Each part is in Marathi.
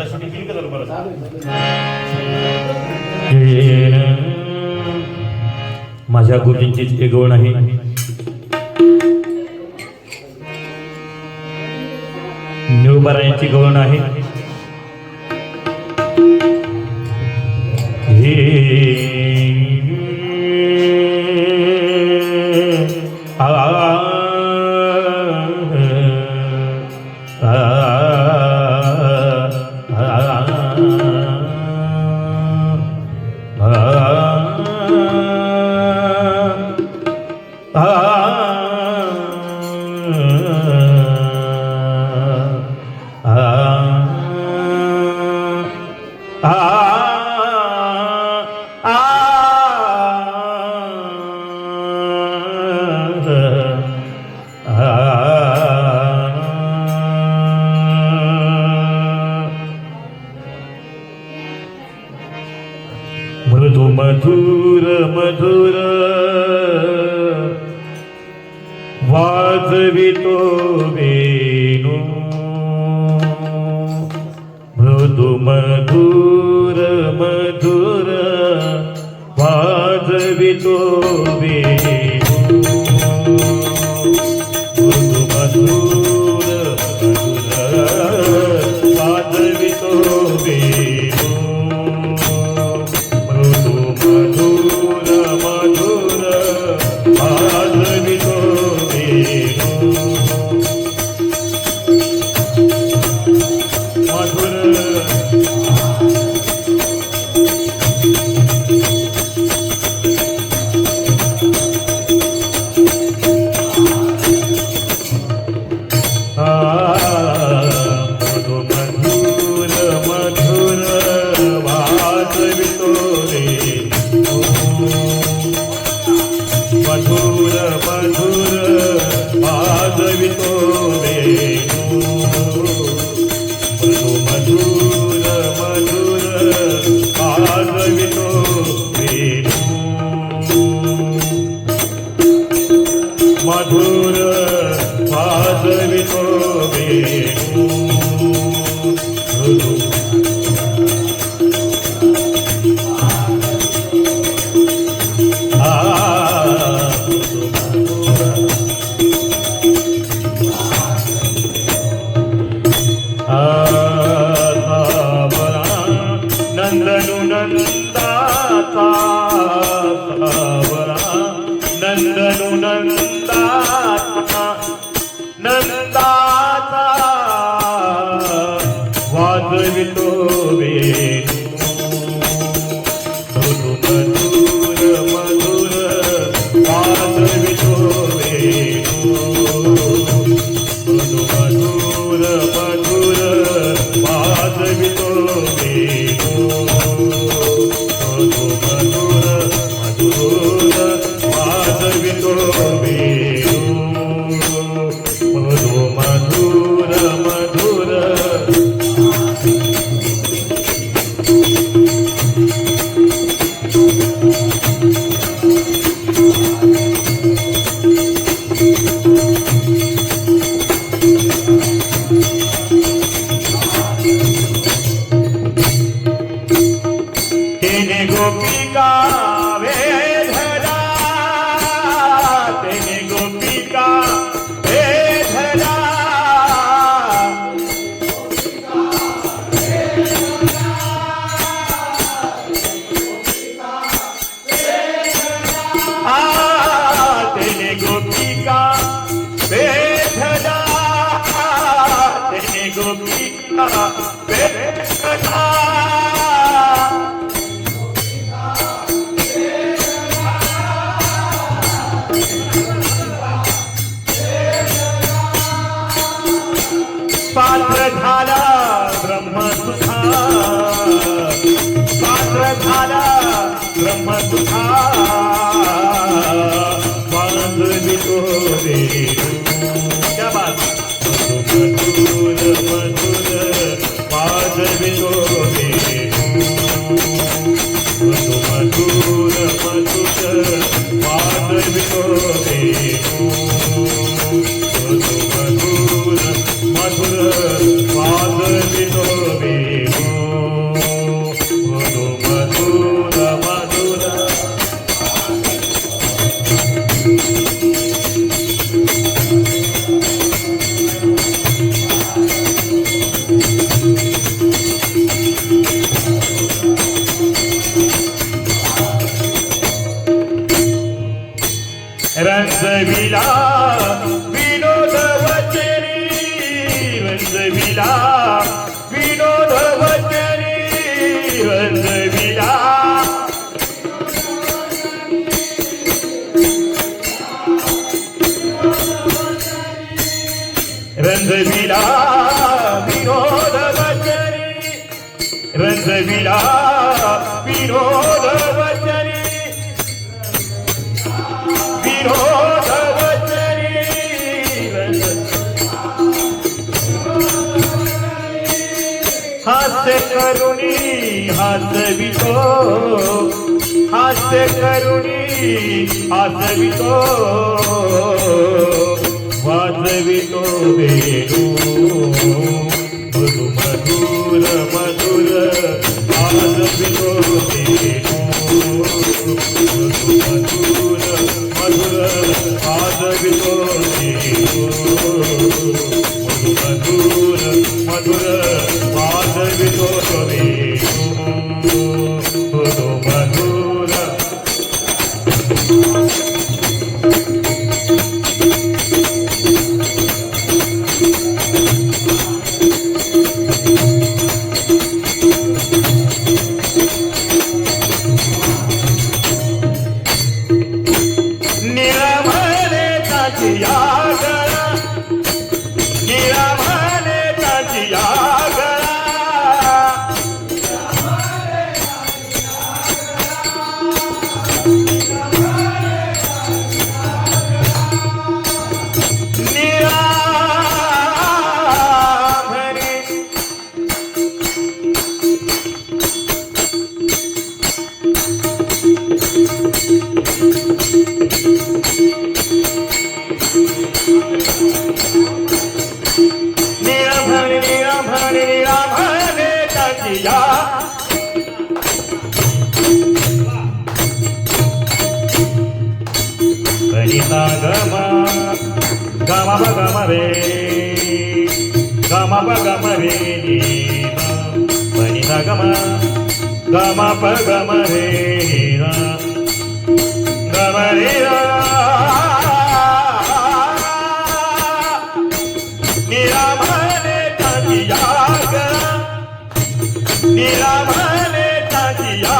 आता शूटिंग केली का चालू परत? माझ्या गोपींचीच एगवण आहे. गवण आहे. be ನಂದನು ನಂದಾವ ನಂದನು ನಂದ रंजविला विनोद वचनी. रंजविला विनोद वचनी. विनोद वचनी. रंज हास्य करुणी हासवितो हास्य करुणी हासवितो વાદવી તો વેણું दिला. गणिता गम गम गम रे. गम गम रे गणिता गम गम गम रे गम रे निरामने ताजिया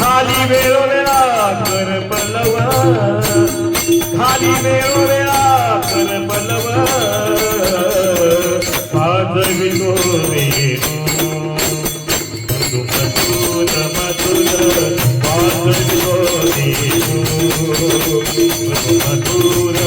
खाली वेळोवेळा कर पलव। खाली वेळोवेळा कर पलव। आज विगो वेणू हो। मधुर आज विगो वेणू मधुर मधुर